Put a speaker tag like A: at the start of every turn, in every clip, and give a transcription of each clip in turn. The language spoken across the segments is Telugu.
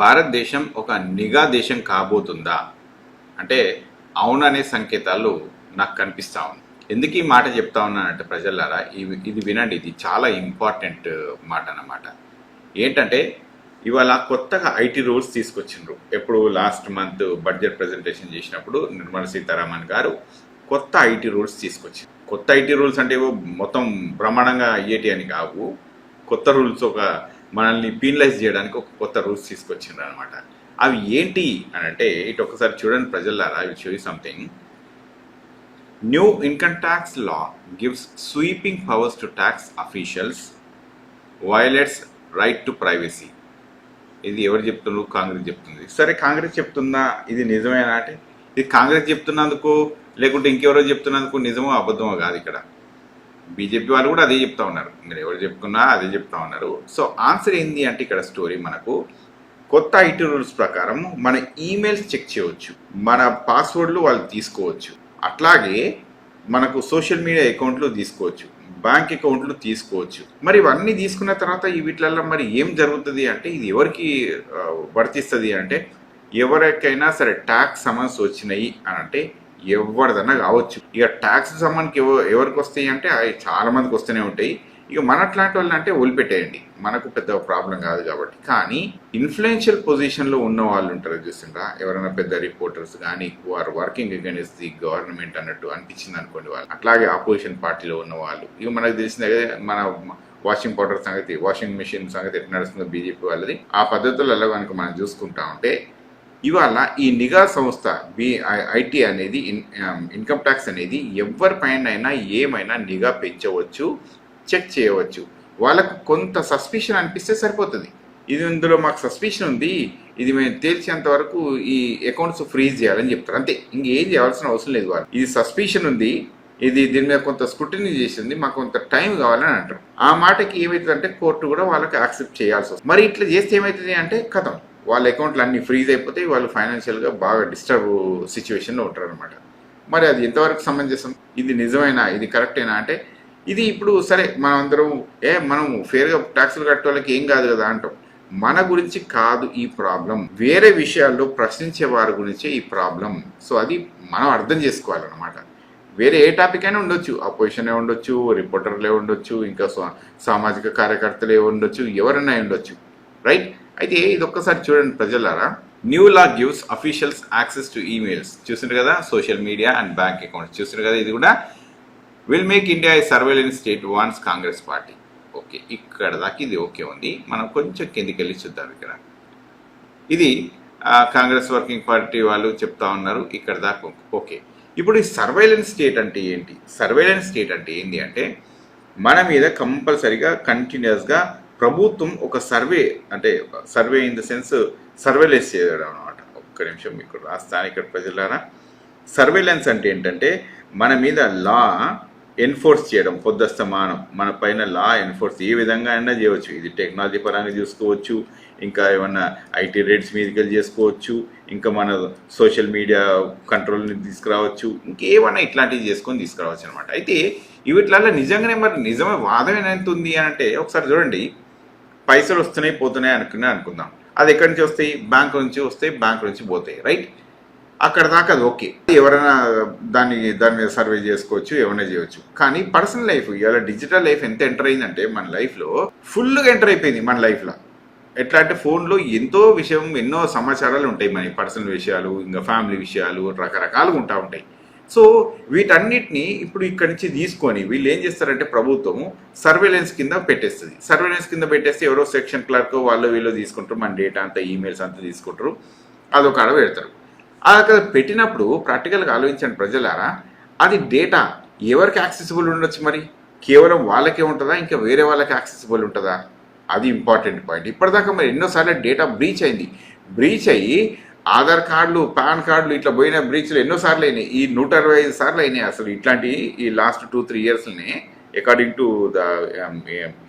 A: భారతదేశం ఒక నిఘా దేశం కాబోతుందా? అంటే అవుననే సంకేతాలు నాకు కనిపిస్తా ఉంది ఎందుకు ఈ మాట చెప్తా ఉన్నానంటే ప్రజలారా ఇవి ఇది వినండి ఇది చాలా ఇంపార్టెంట్ మాట అన్నమాట. ఏంటంటే ఇవాళ కొత్తగా ఐటీ రూల్స్ తీసుకొచ్చిండ్రు. ఎప్పుడు లాస్ట్ మంత్ బడ్జెట్ ప్రజెంటేషన్ చేసినప్పుడు నిర్మలా సీతారామన్ గారు కొత్త ఐటీ రూల్స్ తీసుకొచ్చింది కొత్త ఐటీ రూల్స్ అంటే ఏవో మొత్తం బ్రహ్మాండంగా అయ్యేటి అని కావు. కొత్త రూల్స్ ఒక మనల్ని పీనలైజ్ చేయడానికి ఒక కొత్త రూల్స్ తీసుకొచ్చిండ్రు అనమాట అవి ఏంటి అని అంటే ఇటు ఒకసారి చూడండి ప్రజలారా విల్ చూసి something new income tax law gives sweeping powers to tax officials violates right to privacy ఇది ఎవరు చెప్తున్నారు కాంగ్రెస్ చెప్తుంది. సరే కాంగ్రెస్ చెప్తుందా? ఇది నిజమేనా అంటే ఇది కాంగ్రెస్ చెప్తున్నందుకు లేకుంటే ఇంకెవరో చెప్తున్నందుకు నిజమో అబద్ధమో కాదు ఇక్కడ. బీజేపీ వాళ్ళు కూడా అదే చెప్తా ఉన్నారు. మీరు ఎవరు చెప్పుకున్నా అదే చెప్తా ఉన్నారు. సో ఆన్సర్ ఏంది అంటే ఇక్కడ స్టోరీ మనకు కొత్త ఐటీ రూల్స్ ప్రకారం మన ఈమెయిల్స్ చెక్ చేయవచ్చు. మన పాస్వర్డ్లు వాళ్ళు తీసుకోవచ్చు. అట్లాగే మనకు సోషల్ మీడియా అకౌంట్లు తీసుకోవచ్చు. బ్యాంక్ అకౌంట్లు తీసుకోవచ్చు. మరి ఇవన్నీ తీసుకున్న తర్వాత ఈ వీటిలలో మరి ఏం జరుగుతుంది అంటే ఇది ఎవరికి వర్తిస్తుంది అంటే ఎవరికైనా సరే ట్యాక్స్ సమన్స్ వచ్చినాయి అని అంటే ఎవరిదన్నా కావచ్చు. ఇక ట్యాక్స్ సంబంధించి ఎవరికి వస్తాయి అంటే అవి చాలా మందికి వస్తూనే ఉంటాయి. ఇక మన అట్లాంటి వాళ్ళంటే అంటే వదిలిపెట్టేయండి. మనకు పెద్ద ప్రాబ్లం కాదు కాబట్టి. కానీ ఇన్ఫ్లుయెన్షియల్ పొజిషన్లో ఉన్న వాళ్ళు ఉంటారు చూసిండ్రా. ఎవరైనా పెద్ద రిపోర్టర్స్ కానీ వారు వర్కింగ్ అగైన్స్ ది గవర్నమెంట్ అన్నట్టు అనిపించింది అనుకోండి వాళ్ళు. అట్లాగే ఆపోజిషన్ పార్టీలో ఉన్న వాళ్ళు. ఇక మనకు తెలిసిందే కదా మన వాషింగ్ పౌడర్ సంగతి వాషింగ్ మెషిన్ సంగతి ఎట్లా నడుస్తుందో బీజేపీ వాళ్ళది. ఆ పద్ధతులలో కనుక మనం చూసుకుంటా ఉంటే ఇవాళ ఈ నిఘా సంస్థ బి ఐటీ అనేది ఇన్కమ్ ట్యాక్స్ అనేది ఎవరిపైనైనా అయినా ఏమైనా నిఘా పెంచవచ్చు చెక్ చేయవచ్చు. వాళ్ళకు కొంత సస్పిషన్ అనిపిస్తే సరిపోతుంది. ఇది ఇందులో మాకు సస్పిషన్ ఉంది ఇది మేము తేల్చేంత వరకు ఈ అకౌంట్స్ ఫ్రీజ్ చేయాలని చెప్తారు. అంతే ఇంకేం చేయాల్సిన అవసరం లేదు వాళ్ళు. ఇది సస్పిషన్ ఉంది ఇది దీని మీద కొంత స్క్రూటినీ చేసింది మాకు కొంత టైం కావాలని అంటారు. ఆ మాటకి ఏమవుతుందంటే కోర్టు కూడా వాళ్ళకి యాక్సెప్ట్ చేయాల్సి వస్తుంది. మరి ఇట్లా చేస్తే ఏమవుతుంది అంటే కథం. వాళ్ళ అకౌంట్లు అన్నీ ఫ్రీజ్ అయిపోతే వాళ్ళు ఫైనాన్షియల్గా బాగా డిస్టర్బ్ సిచ్యువేషన్లో ఉంటారు అనమాట మరి అది ఎంతవరకు సమంజసం? ఇది నిజమైనా? ఇది కరెక్టేనా? అంటే ఇది ఇప్పుడు సరే మనం అందరం ఏ మనం ఫేర్గా ట్యాక్సులు కట్టే వాళ్ళకి ఏం కాదు కదా అంటాం. మన గురించి కాదు ఈ ప్రాబ్లం. వేరే విషయాల్లో ప్రశ్నించే వారి గురించే ఈ ప్రాబ్లం. సో అది మనం అర్థం చేసుకోవాలన్నమాట. వేరే ఏ టాపిక్ అయినా ఉండొచ్చు. అపోజిషనే ఉండొచ్చు రిపోర్టర్లే ఉండొచ్చు ఇంకా సా- సామాజిక కార్యకర్తలే ఉండొచ్చు ఎవరైనా ఉండొచ్చు. రైట్? అయితే ఇది ఒక్కసారి చూడండి ప్రజలారా. New law gives officials access to emails చూసిండ్రు కదా social media and bank accounts చూసిండ్రు కదా ఇది కూడా will make India surveillance state warns Congress party okay ఇక్కడ దాకా ఇది ఓకే ఉంది. మనం కొంచెం కిందికి వెళ్ళి చూద్దాం ఇక్కడ. ఇది కాంగ్రెస్ వర్కింగ్ పార్టీ వాళ్ళు చెప్తా ఉన్నారు ఇక్కడ దాకా ఓకే ఇప్పుడు ఈ సర్వేలెన్స్ స్టేట్ అంటే ఏంటి? సర్వేలెన్స్ స్టేట్ అంటే ఏంటి అంటే మన మీద కంపల్సరిగా కంటిన్యూస్గా ప్రభుత్వం ఒక సర్వే అంటే survey in the sense surveillance చేయడం అనమాట ఒక్క నిమిషం మీకు రాస్తాను ఇక్కడ ప్రజలారా. సర్వేలెన్స్ అంటే ఏంటంటే మన మీద లా ఎన్ఫోర్స్ చేయడం పొద్దస్తమానం మన. పైన లా ఎన్ఫోర్స్ ఏ విధంగా అయినా చేయవచ్చు. ఇది టెక్నాలజీ పరంగా చూసుకోవచ్చు ఇంకా ఏమన్నా ఐటీ రేట్స్ మీదకి వెళ్ళి చేసుకోవచ్చు ఇంకా మన సోషల్ మీడియా కంట్రోల్ని తీసుకురావచ్చు ఇంకేమన్నా ఇట్లాంటివి చేసుకొని తీసుకురావచ్చు అనమాట అయితే వీటిలలో నిజంగానే మరి నిజమే వాదం ఎంత ఉంది అని అంటే ఒకసారి చూడండి. పైసలు వస్తున్నాయి పోతున్నాయి అనుకునే అనుకుందాం. అది ఎక్కడి నుంచి వస్తాయి? బ్యాంక్ నుంచి వస్తాయి బ్యాంక్ నుంచి పోతాయి రైట్? అక్కడ దాకా అది ఓకే. ఎవరైనా దాన్ని దాని మీద సర్వే చేసుకోవచ్చు ఏమైనా చేయవచ్చు. కానీ పర్సనల్ లైఫ్ ఇవాళ డిజిటల్ లైఫ్ ఎంత ఎంటర్ అయిందంటే మన లైఫ్లో ఫుల్గా ఎంటర్ అయిపోయింది మన లైఫ్లో. ఎట్లా అంటే ఫోన్లో ఎంతో విషయం ఎన్నో సమాచారాలు ఉంటాయి మన పర్సనల్ విషయాలు ఇంకా ఫ్యామిలీ విషయాలు రకరకాలుగా ఉంటా ఉంటాయి. సో వీటన్నిటిని ఇప్పుడు ఇక్కడి నుంచి తీసుకొని వీళ్ళు ఏం చేస్తారంటే ప్రభుత్వము సర్వేలెన్స్ కింద పెట్టేస్తుంది. సర్వేలెన్స్ కింద పెట్టేస్తే ఎవరో సెక్షన్ క్లర్క్ వాళ్ళు వీళ్ళు తీసుకుంటారు మన డేటా అంతా ఈమెయిల్స్ అంతా తీసుకుంటారు అదొక అడ పెడతారు. అక్కడ పెట్టినప్పుడు ప్రాక్టికల్గా ఆలోచించండి ప్రజలారా అది డేటా ఎవరికి యాక్సెసిబుల్ ఉండొచ్చు మరి? కేవలం వాళ్ళకే ఉంటుందా? ఇంకా వేరే వాళ్ళకి యాక్సెసిబుల్ ఉంటుందా? అది ఇంపార్టెంట్ పాయింట్ ఇప్పటిదాకా మరి ఎన్నోసార్లు డేటా బ్రీచ్ అయింది. బ్రీచ్ అయ్యి ఆధార్ కార్డులు పాన్ కార్డులు ఇట్లా పోయిన బ్రీచ్లు ఎన్నోసార్లు అయినాయి. ఈ నూట అరవై ఐదు సార్లు అయినాయి అసలు. ఇట్లాంటి ఈ last two three ఇయర్స్ని according to the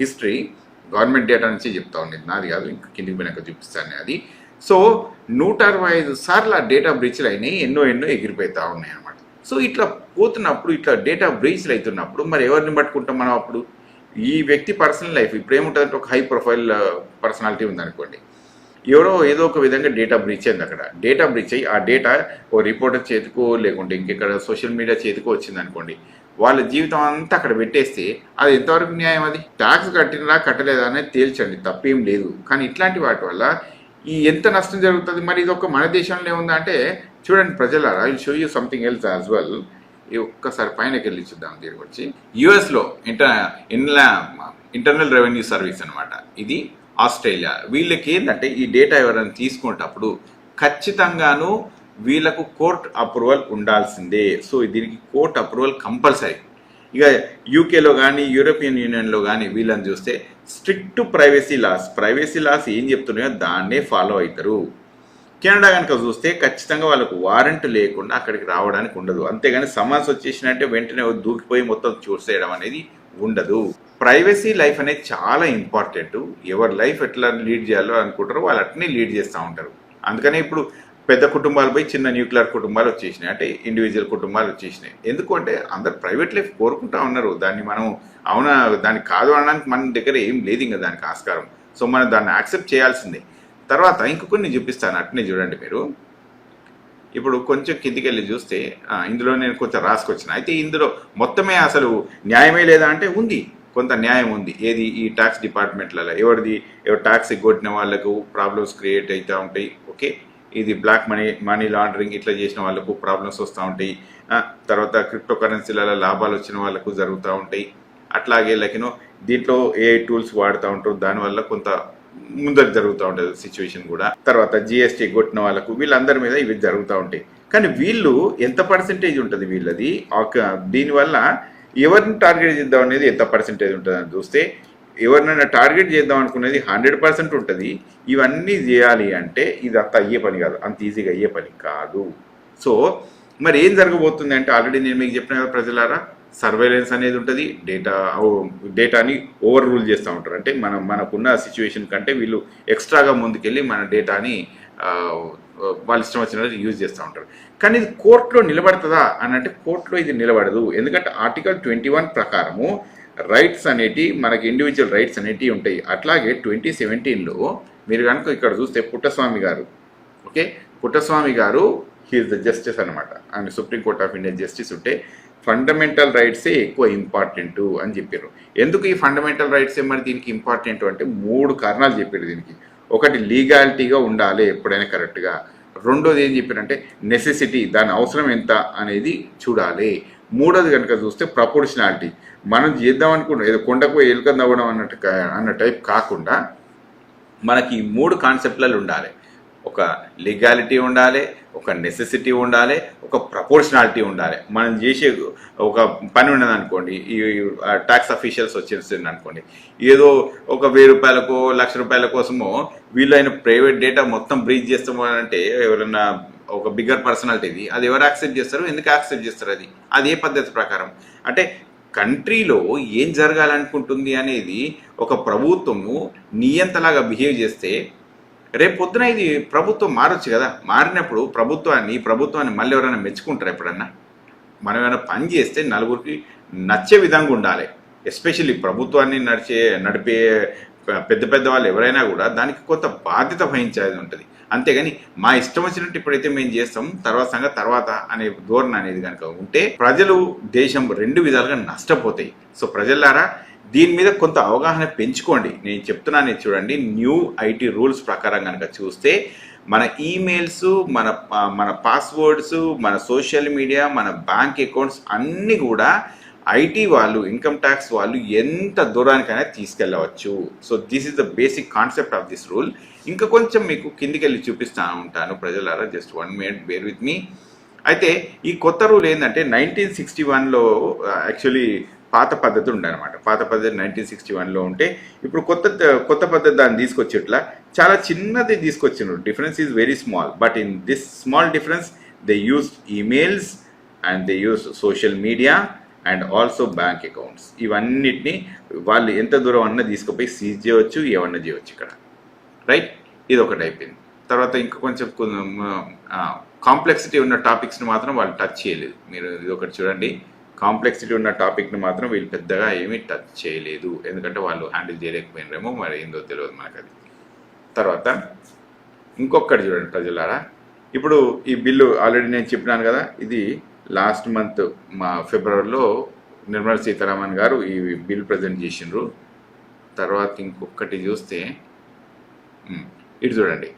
A: history government data నుంచి చెప్తా ఉండేది నాది కాదు ఇంకా కిందికి పోయినాక చూపిస్తాను అది. సో నూట అరవై ఐదు సార్లు ఆ డేటా బ్రీచ్లు అయినాయి. ఎన్నో ఎన్నో ఎగిరిపోతూ ఉన్నాయి అనమాట సో ఇట్లా పోతున్నప్పుడు ఇట్లా డేటా బ్రీచ్లు అవుతున్నప్పుడు మరి ఎవరిని పట్టుకుంటాం మనం అప్పుడు? ఈ వ్యక్తి పర్సనల్ లైఫ్ ఇప్పుడు ఏముంటుందంటే ఒక హై ప్రొఫైల్ పర్సనాలిటీ ఉందనుకోండి. ఎవరో ఏదో ఒక విధంగా డేటా బ్రీచ్ అయింది అక్కడ. డేటా బ్రీచ్ అయ్యి ఆ డేటా ఓ రిపోర్టర్ చేతికో లేకుంటే ఇంకెక్కడ సోషల్ మీడియా చేతికో వచ్చింది అనుకోండి వాళ్ళ జీవితం అంతా అక్కడ పెట్టేస్తే అది ఎంతవరకు న్యాయం అది? ట్యాక్స్ కట్టినరా కట్టలేదా అనేది తేల్చండి తప్పేం లేదు. కానీ ఇట్లాంటి వాటి వల్ల ఈ ఎంత నష్టం జరుగుతుంది? మరి ఇది ఒక మన దేశంలో ఏముందా అంటే చూడండి ప్రజలారా I show you something else as well ఈ ఒక్కసారి పైనకి వెళ్ళి చూద్దాం దీని గురించి యుఎస్లో ఇంటర్ ఇన్లా ఇంటర్నల్ రెవెన్యూ సర్వీస్ అన్నమాట. ఇది ఆస్ట్రేలియా. వీళ్ళకి ఏంటంటే ఈ డేటా ఎవరైనా తీసుకునేటప్పుడు ఖచ్చితంగాను వీళ్ళకు కోర్ట్ అప్రూవల్ ఉండాల్సిందే. సో దీనికి కోర్ట్ అప్రూవల్ కంపల్సరీ. ఇక యూకేలో కానీ యూరోపియన్ యూనియన్లో కానీ వీళ్ళని చూస్తే strict privacy laws. Privacy laws ఏం చెప్తున్నాయో దాన్నే ఫాలో అవుతారు కెనడా కనుక చూస్తే ఖచ్చితంగా వాళ్ళకు వారెంట్ లేకుండా అక్కడికి రావడానికి ఉండదు. అంతేగాని సమన్స్ వచ్చేసినట్టే వెంటనే దూకిపోయి మొత్తం చూసేయడం అనేది ఉండదు. ప్రైవసీ లైఫ్ అనేది చాలా ఇంపార్టెంట్. ఎవరి లైఫ్ ఎట్లా లీడ్ చేయాలో అనుకుంటారో వాళ్ళు అట్నే లీడ్ చేస్తూ ఉంటారు. అందుకనే ఇప్పుడు పెద్ద కుటుంబాలు పోయి చిన్న న్యూక్లియర్ కుటుంబాలు వచ్చేసినాయి. అంటే ఇండివిజువల్ కుటుంబాలు వచ్చేసినాయి. ఎందుకంటే అందరు ప్రైవేట్ లైఫ్ కోరుకుంటా ఉన్నారు. దాన్ని మనం అవునా దానికి కాదు అనడానికి మన దగ్గర ఏం లేదు ఇంకా దానికి ఆస్కారం. సో మనం దాన్ని యాక్సెప్ట్ చేయాల్సిందే. తర్వాత ఇంకొకరిని చూపిస్తాను. అట్నే చూడండి మీరు. ఇప్పుడు కొంచెం కిందికి వెళ్ళి చూస్తే ఇందులో నేను కొంచెం రాసుకొచ్చిన. అయితే ఇందులో మొత్తమే అసలు న్యాయమే లేదా అంటే ఉంది. కొంత న్యాయం ఉంది. ఏది ఈ ట్యాక్స్ డిపార్ట్మెంట్లలో ఎవరిది ఎవరు ట్యాక్స్ ఎగ్గొట్టిన వాళ్ళకు ప్రాబ్లమ్స్ క్రియేట్ అవుతూ ఉంటాయి. ఓకే? ఇది బ్లాక్ మనీ మనీ లాండరింగ్ ఇట్లా చేసిన వాళ్ళకు ప్రాబ్లమ్స్ వస్తూ ఉంటాయి. తర్వాత క్రిప్టో కరెన్సీలలో లాభాలు వచ్చిన వాళ్ళకు జరుగుతూ ఉంటాయి. అట్లాగే లెక్కను దీంట్లో ఏ టూల్స్ వాడుతూ ఉంటారు. దానివల్ల కొంత ముందర జరుగుతూ ఉంటుంది సిచ్యువేషన్ కూడా. తర్వాత జిఎస్టీ కొట్టిన వాళ్ళకు వీళ్ళందరి మీద ఇవి జరుగుతూ ఉంటాయి. కానీ వీళ్ళు ఎంత పర్సెంటేజ్ ఉంటుంది వీళ్ళది? దీనివల్ల ఎవరిని టార్గెట్ చేద్దాం అనేది ఎంత పర్సెంటేజ్ ఉంటుంది అని చూస్తే ఎవరినైనా టార్గెట్ చేద్దాం అనుకునేది హండ్రెడ్ పర్సెంట్ ఉంటుంది. ఇవన్నీ చేయాలి అంటే ఇది అంత అయ్యే పని కాదు. అంత ఈజీగా అయ్యే పని కాదు. సో మరి ఏం జరగబోతుంది అంటే ఆల్రెడీ నేను మీకు చెప్పిన కదా ప్రజలారా సర్వేలెన్స్ అనేది ఉంటుంది. డేటా డేటాని ఓవర్ రూల్ చేస్తూ ఉంటారు. అంటే మనం మనకున్న సిచ్యువేషన్ కంటే వీళ్ళు ఎక్స్ట్రాగా ముందుకెళ్ళి మన డేటాని వాళ్ళు ఇష్టం వచ్చినట్టు యూజ్ చేస్తూ ఉంటారు. కానీ ఇది కోర్టులో నిలబడుతుందా అని అంటే కోర్టులో ఇది నిలబడదు. ఎందుకంటే ఆర్టికల్ ట్వంటీ వన్ ప్రకారము రైట్స్ అనేటి మనకి ఇండివిజువల్ రైట్స్ అనేటివి ఉంటాయి. అట్లాగే ట్వంటీ సెవెంటీన్లో మీరు కనుక ఇక్కడ చూస్తే పుట్టస్వామి గారు ఓకే పుట్టస్వామి గారు హీఈస్ ద జస్టిస్ అనమాట ఆయన supreme court of India justice ఉంటే ఫండమెంటల్ రైట్సే ఎక్కువ ఇంపార్టెంట్ అని చెప్పారు. ఎందుకు ఈ ఫండమెంటల్ రైట్స్ మరి దీనికి ఇంపార్టెంట్ అంటే మూడు కారణాలు చెప్పారు దీనికి. ఒకటి లీగాలిటీగా ఉండాలి ఎప్పుడైనా కరెక్ట్గా. రెండోది ఏం చెప్పారంటే నెసెసిటీ దాని అవసరం ఎంత అనేది చూడాలి. మూడోది కనుక చూస్తే ప్రపోర్షనాలిటీ మనం చేద్దాం అనుకుంటున్నాం ఏదో కొండకు ఎలుక అన్నట్టు అన్న టైప్ కాకుండా మనకి ఈ మూడు కాన్సెప్ట్లలో ఉండాలి. ఒక లీగాలిటీ ఉండాలి ఒక నెసెసిటీ ఉండాలి ఒక ప్రపోర్షనాలిటీ ఉండాలి. మనం చేసే ఒక పని ఉన్నదనుకోండి ఈ ట్యాక్స్ అఫీషియల్స్ వచ్చేసింది అనుకోండి ఏదో ఒక వెయ్యి రూపాయలకు లక్ష రూపాయల కోసమో వీళ్ళైన ప్రైవేట్ డేటా మొత్తం బ్రీచ్ చేస్తామంటే ఎవరైనా ఒక బిగ్గర్ పర్సనాలిటీది అది ఎవరు యాక్సెప్ట్ చేస్తారు ఎందుకు యాక్సెప్ట్ చేస్తారు అది? అది ఏ పద్ధతి ప్రకారం? అంటే కంట్రీలో ఏం జరగాలనుకుంటుంది అనేది ఒక ప్రభుత్వము నియంతలాగా బిహేవ్ చేస్తే రేపు పొద్దున ఇది ప్రభుత్వం మారొచ్చు కదా. మారినప్పుడు ప్రభుత్వాన్ని ప్రభుత్వాన్ని మళ్ళీ ఎవరైనా మెచ్చుకుంటారు ఎప్పుడన్నా? మనం ఏమైనా పని చేస్తే నలుగురికి నచ్చే విధంగా ఉండాలి. ఎస్పెషల్లీ ప్రభుత్వాన్ని నడిచే నడిపే పెద్ద పెద్ద వాళ్ళు ఎవరైనా కూడా దానికి కొంత బాధ్యత వహించేది ఉంటుంది. అంతేగాని మా ఇష్టం వచ్చినట్టు ఇప్పుడైతే మేము చేస్తాం తర్వాత సంగతి తర్వాత అనే ధోరణి అనేది కనుక ఉంటే ప్రజలు దేశం రెండు విధాలుగా నష్టపోతాయి. సో ప్రజలారా దీని మీద కొంత అవగాహన పెంచుకోండి. నేను చెప్తున్నాను చూడండి. న్యూ ఐటీ రూల్స్ ప్రకారం కనుక చూస్తే మన ఈమెయిల్స్ మన మన పాస్వర్డ్స్ మన సోషల్ మీడియా మన బ్యాంక్ అకౌంట్స్ అన్నీ కూడా ఐటీ వాళ్ళు ఇన్కమ్ ట్యాక్స్ వాళ్ళు ఎంత దూరానికైనా తీసుకెళ్ళవచ్చు. So this is the basic concept of this rule ఇంకా కొంచెం మీకు కిందికి వెళ్ళి చూపిస్తా ఉంటాను ప్రజలారా. Just one minute bear with me అయితే ఈ కొత్త రూల్ ఏంటంటే నైన్టీన్ సిక్స్టీ వన్లో యాక్చువల్లీ పాత పద్ధతి ఉండనమాట పాత పద్ధతి నైన్టీన్ సిక్స్టీ వన్లో ఉంటే ఇప్పుడు కొత్త కొత్త పద్ధతి దాన్ని తీసుకొచ్చేట్లా చాలా చిన్నది తీసుకొచ్చిండ్రు. Difference is very small but in this small difference they use emails and they use social media and also bank accounts ఇవన్నిటిని వాళ్ళు ఎంత దూరం అన్నా తీసుకుపోయి సీజ్ చేయవచ్చు ఏమన్నా చేయవచ్చు ఇక్కడ. రైట్ ఇది ఒకటి అయిపోయింది. తర్వాత ఇంకా కొంచెం కాంప్లెక్సిటీ ఉన్న టాపిక్స్ని మాత్రం వాళ్ళు టచ్ చేయలేదు. మీరు ఇది ఒకటి చూడండి. కాంప్లెక్సిటీ ఉన్న టాపిక్ని మాత్రం వీళ్ళు పెద్దగా ఏమీ టచ్ చేయలేదు. ఎందుకంటే వాళ్ళు హ్యాండిల్ చేయలేకపోయినారేమో మరి ఏందో తెలియదు మనకు అది తర్వాత ఇంకొకటి చూడండి ప్రజలారా. ఇప్పుడు ఈ బిల్లు ఆల్రెడీ నేను చెప్పినాను కదా ఇది లాస్ట్ మంత్ మా ఫిబ్రవరిలో నిర్మలా సీతారామన్ గారు ఈ బిల్ ప్రజెంట్ చేసినారు తర్వాత ఇంకొకటి చూస్తే ఇటు చూడండి.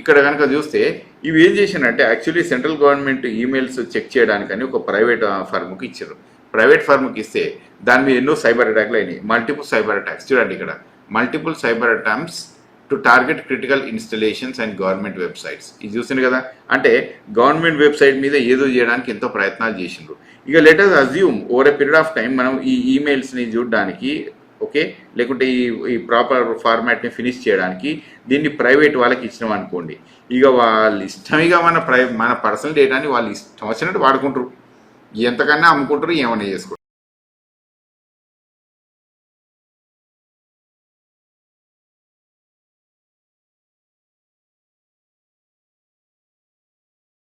A: ఇక్కడ కనుక చూస్తే ఇవి ఏం చేశానంటే actually central government emails check చేయడానికని ఒక ప్రైవేట్ ఫర్మ్కి ఇచ్చారు. ప్రైవేట్ ఫర్మ్కి ఇస్తే దాని మీద ఎన్నో సైబర్ అటాక్లు అయినాయి. మల్టిపుల్ సైబర్ అటాక్స్ చూడండి ఇక్కడ. Multiple cyber attacks to target critical installations and government websites ఇది చూసింది కదా? అంటే గవర్నమెంట్ వెబ్సైట్ మీద ఏదో చేయడానికి ఎంతో ప్రయత్నాలు చేసిండ్రు. ఇక later assume over a period of time మనం ఈ ఈమెయిల్స్ని చూడడానికి ఓకే? లేకుంటే ఈ ఈ ప్రాపర్ ఫార్మాట్ని ఫినిష్ చేయడానికి దీన్ని ప్రైవేట్ వాళ్ళకి ఇచ్చినాం అనుకోండి. ఇక వాళ్ళు ఇష్టమిగా మన ప్రై మన పర్సనల్ డేటాని వాళ్ళు ఇష్టం వచ్చినట్టు వాడుకుంటారు. ఎంతకన్నా అమ్ముకుంటారు ఏమైనా చేసుకుంటారు